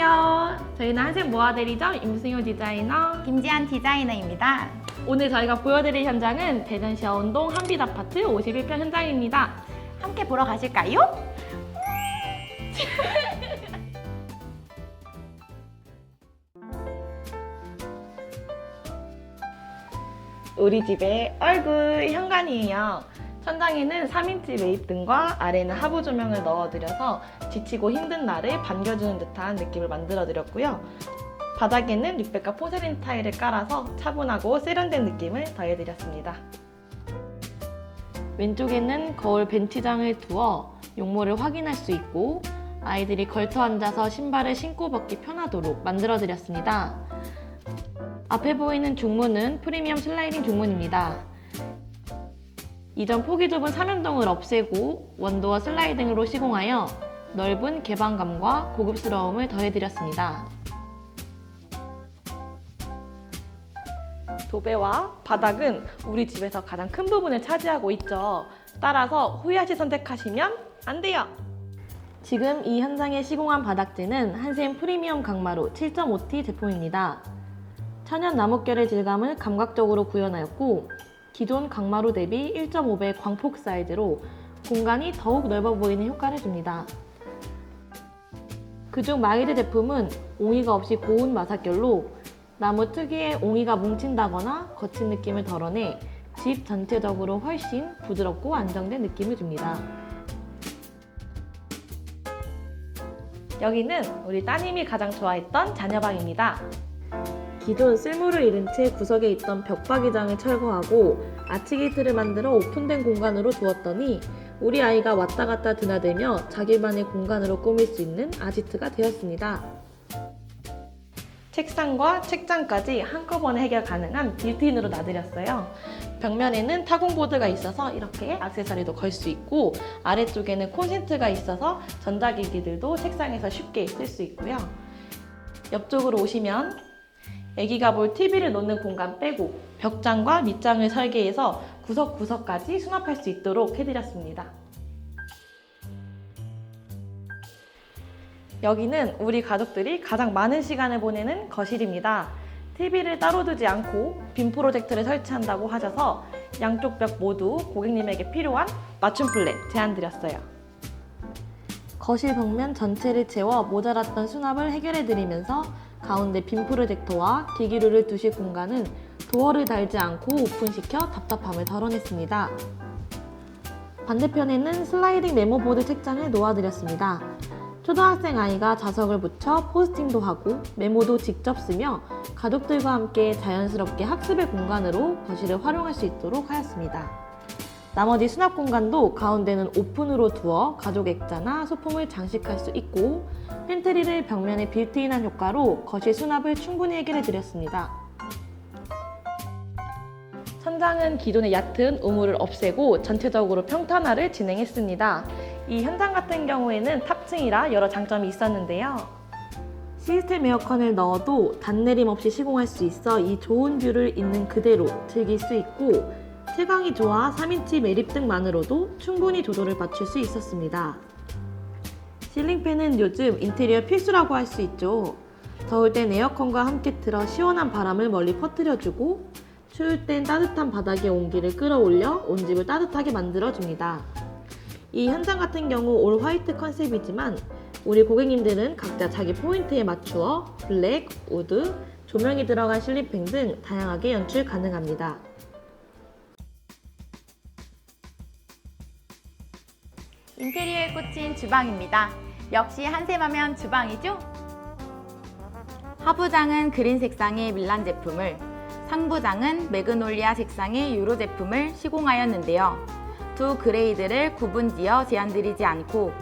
안녕하세요. 저희는 한샘 모아대리점 임승효 디자이너. 김지한 디자이너입니다. 오늘 저희가 보여드릴 현장은 대전시 어운동 한빛 아파트 51편 현장입니다. 함께 보러 가실까요? 우리 집의 얼굴 현관이에요. 천장에는 3인치 매입 등과 아래는 하부 조명을 넣어드려서 지치고 힘든 날을 반겨주는 듯한 느낌을 만들어드렸고요. 바닥에는 육백과 포세린 타일을 깔아서 차분하고 세련된 느낌을 더해드렸습니다. 왼쪽에는 거울 벤치장을 두어 용모를 확인할 수 있고 아이들이 걸터 앉아서 신발을 신고 벗기 편하도록 만들어드렸습니다. 앞에 보이는 중문은 프리미엄 슬라이딩 중문입니다. 이전 폭이 좁은 삼연동을 없애고 원도어 슬라이딩으로 시공하여 넓은 개방감과 고급스러움을 더해드렸습니다. 도배와 바닥은 우리 집에서 가장 큰 부분을 차지하고 있죠. 따라서 후야시 선택하시면 안 돼요. 지금 이 현장에 시공한 바닥재는 한샘 프리미엄 강마루 7.5T 제품입니다. 천연 나뭇결의 질감을 감각적으로 구현하였고 기존 강마루 대비 1.5배 광폭 사이즈로 공간이 더욱 넓어 보이는 효과를 줍니다. 그중 마이드 제품은 옹이가 없이 고운 마사결로 나무 특유의 옹이가 뭉친다거나 거친 느낌을 덜어내 집 전체적으로 훨씬 부드럽고 안정된 느낌을 줍니다. 여기는 우리 따님이 가장 좋아했던 자녀방입니다. 기존 쓸모를 잃은 채 구석에 있던 벽박이장을 철거하고 아치게이트를 만들어 오픈된 공간으로 두었더니 우리 아이가 왔다 갔다 드나들며 자기만의 공간으로 꾸밀 수 있는 아지트가 되었습니다. 책상과 책장까지 한꺼번에 해결 가능한 빌트인으로 놔드렸어요. 벽면에는 타공보드가 있어서 이렇게 액세서리도 걸 수 있고 아래쪽에는 콘센트가 있어서 전자기기들도 책상에서 쉽게 쓸 수 있고요. 옆쪽으로 오시면 아기가 볼 TV를 놓는 공간 빼고 벽장과 밑장을 설계해서 구석구석까지 수납할 수 있도록 해드렸습니다. 여기는 우리 가족들이 가장 많은 시간을 보내는 거실입니다. TV를 따로 두지 않고 빔 프로젝트를 설치한다고 하셔서 양쪽 벽 모두 고객님에게 필요한 맞춤 플랫 제안드렸어요. 거실 벽면 전체를 채워 모자랐던 수납을 해결해드리면서 가운데 빔 프로젝터와 기기류를 두실 공간은 도어를 달지 않고 오픈시켜 답답함을 덜어냈습니다. 반대편에는 슬라이딩 메모보드 책장을 놓아드렸습니다. 초등학생 아이가 자석을 붙여 포스팅도 하고 메모도 직접 쓰며 가족들과 함께 자연스럽게 학습의 공간으로 거실을 활용할 수 있도록 하였습니다. 나머지 수납 공간도 가운데는 오픈으로 두어 가족 액자나 소품을 장식할 수 있고 팬트리를 벽면에 빌트인한 효과로 거실 수납을 충분히 해결해 드렸습니다. 천장은 기존의 얕은 우물을 없애고 전체적으로 평탄화를 진행했습니다. 이 현장 같은 경우에는 탑층이라 여러 장점이 있었는데요. 시스템 에어컨을 넣어도 단내림 없이 시공할 수 있어 이 좋은 뷰를 있는 그대로 즐길 수 있고 채광이 좋아 3인치 매립 등만으로도 충분히 조도를 맞출 수 있었습니다. 실링팬은 요즘 인테리어 필수라고 할 수 있죠. 더울 땐 에어컨과 함께 틀어 시원한 바람을 멀리 퍼뜨려주고 추울 땐 따뜻한 바닥의 온기를 끌어올려 온 집을 따뜻하게 만들어줍니다. 이 현장 같은 경우 올 화이트 컨셉이지만 우리 고객님들은 각자 자기 포인트에 맞추어 블랙, 우드, 조명이 들어간 실리팽 등 다양하게 연출 가능합니다. 인테리어에 꽂힌 주방입니다. 역시 한샘하면 주방이죠? 하부장은 그린 색상의 밀란 제품을, 상부장은 매그놀리아 색상의 유로 제품을 시공하였는데요. 두 그레이드를 구분지어 제안드리지 않고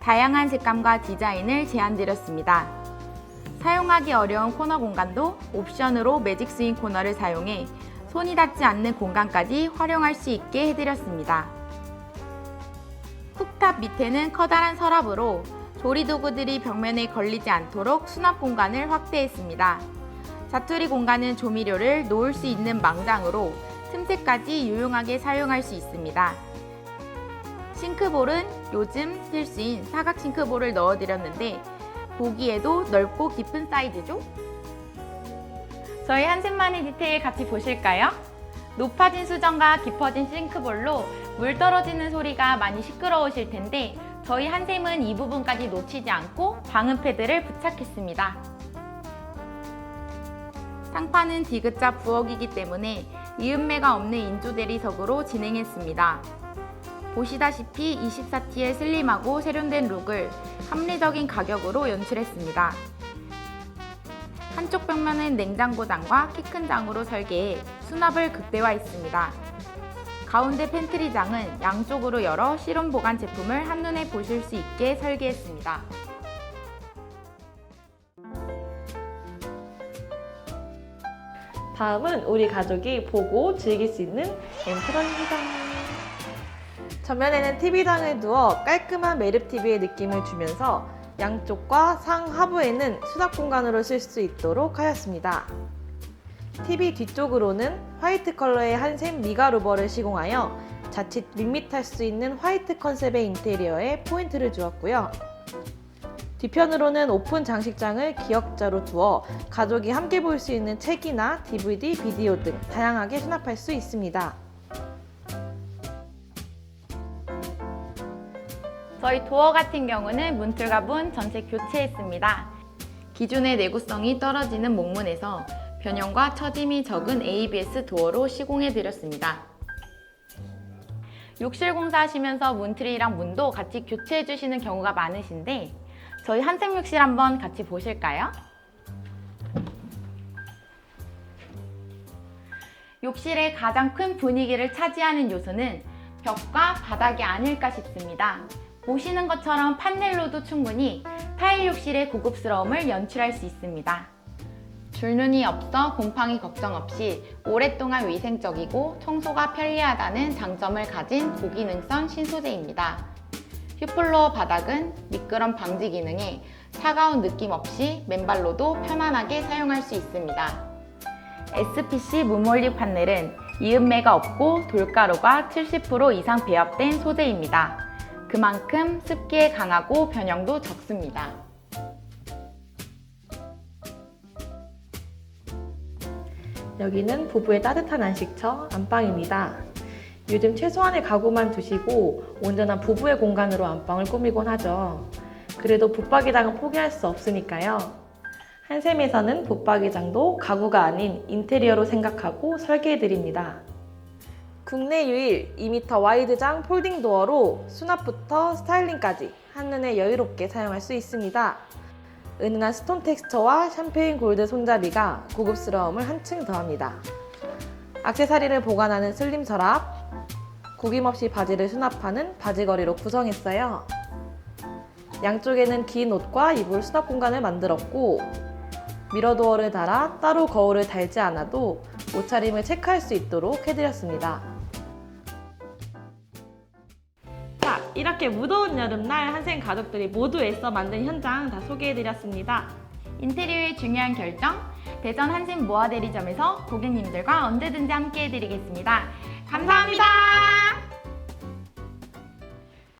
다양한 색감과 디자인을 제안드렸습니다. 사용하기 어려운 코너 공간도 옵션으로 매직 스윙 코너를 사용해 손이 닿지 않는 공간까지 활용할 수 있게 해드렸습니다. 쿡탑 밑에는 커다란 서랍으로 조리도구들이 벽면에 걸리지 않도록 수납 공간을 확대했습니다. 자투리 공간은 조미료를 놓을 수 있는 망장으로 틈새까지 유용하게 사용할 수 있습니다. 싱크볼은 요즘 필수인 사각 싱크볼을 넣어드렸는데 보기에도 넓고 깊은 사이즈죠? 저희 한샘만의 디테일 같이 보실까요? 높아진 수전과 깊어진 싱크볼로 물 떨어지는 소리가 많이 시끄러우실 텐데 저희 한샘은 이 부분까지 놓치지 않고 방음 패드를 부착했습니다. 상판은 디귿자 부엌이기 때문에 이음매가 없는 인조 대리석으로 진행했습니다. 보시다시피 24T의 슬림하고 세련된 룩을 합리적인 가격으로 연출했습니다. 한쪽 벽면은 냉장고장과 키 큰 장으로 설계해 수납을 극대화했습니다. 가운데 팬트리장은 양쪽으로 열어 실온 보관 제품을 한눈에 보실 수 있게 설계했습니다. 다음은 우리 가족이 보고 즐길 수 있는 엔트런입니다. 전면에는 TV장을 두어 깔끔한 매립 TV의 느낌을 주면서 양쪽과 상 하부에는 수납 공간으로 쓸 수 있도록 하였습니다. TV 뒤쪽으로는 화이트 컬러의 한샘 미가 루버를 시공하여 자칫 밋밋할 수 있는 화이트 컨셉의 인테리어에 포인트를 주었고요. 뒤편으로는 오픈 장식장을 기역자로 두어 가족이 함께 볼 수 있는 책이나 DVD, 비디오 등 다양하게 수납할 수 있습니다. 저희 도어 같은 경우는 문틀과 문 전체 교체했습니다. 기존의 내구성이 떨어지는 목문에서 변형과 처짐이 적은 ABS 도어로 시공해드렸습니다. 욕실 공사하시면서 문틀이랑 문도 같이 교체해주시는 경우가 많으신데 저희 한샘 욕실 한번 같이 보실까요? 욕실의 가장 큰 분위기를 차지하는 요소는 벽과 바닥이 아닐까 싶습니다. 보시는 것처럼 판넬로도 충분히 타일 욕실의 고급스러움을 연출할 수 있습니다. 줄눈이 없어 곰팡이 걱정 없이 오랫동안 위생적이고 청소가 편리하다는 장점을 가진 고기능성 신소재입니다. 휴플로어 바닥은 미끄럼 방지 기능에 차가운 느낌 없이 맨발로도 편안하게 사용할 수 있습니다. SPC 무몰리 판넬은 이음매가 없고 돌가루가 70% 이상 배합된 소재입니다. 그만큼 습기에 강하고 변형도 적습니다. 여기는 부부의 따뜻한 안식처 안방입니다. 요즘 최소한의 가구만 두시고 온전한 부부의 공간으로 안방을 꾸미곤 하죠. 그래도 붙박이장은 포기할 수 없으니까요. 한샘에서는 붙박이장도 가구가 아닌 인테리어로 생각하고 설계해드립니다. 국내 유일 2m 와이드장 폴딩 도어로 수납부터 스타일링까지 한눈에 여유롭게 사용할 수 있습니다. 은은한 스톤 텍스처와 샴페인 골드 손잡이가 고급스러움을 한층 더합니다. 액세서리를 보관하는 슬림 서랍, 구김없이 바지를 수납하는 바지거리로 구성했어요. 양쪽에는 긴 옷과 이불 수납 공간을 만들었고 미러도어를 달아 따로 거울을 달지 않아도 옷차림을 체크할 수 있도록 해드렸습니다. 이렇게 무더운 여름날 한생 가족들이 모두 애써 만든 현장 다 소개해드렸습니다. 인테리어의 중요한 결정, 대전 한샘 모아 대리점에서 고객님들과 언제든지 함께 해드리겠습니다. 감사합니다.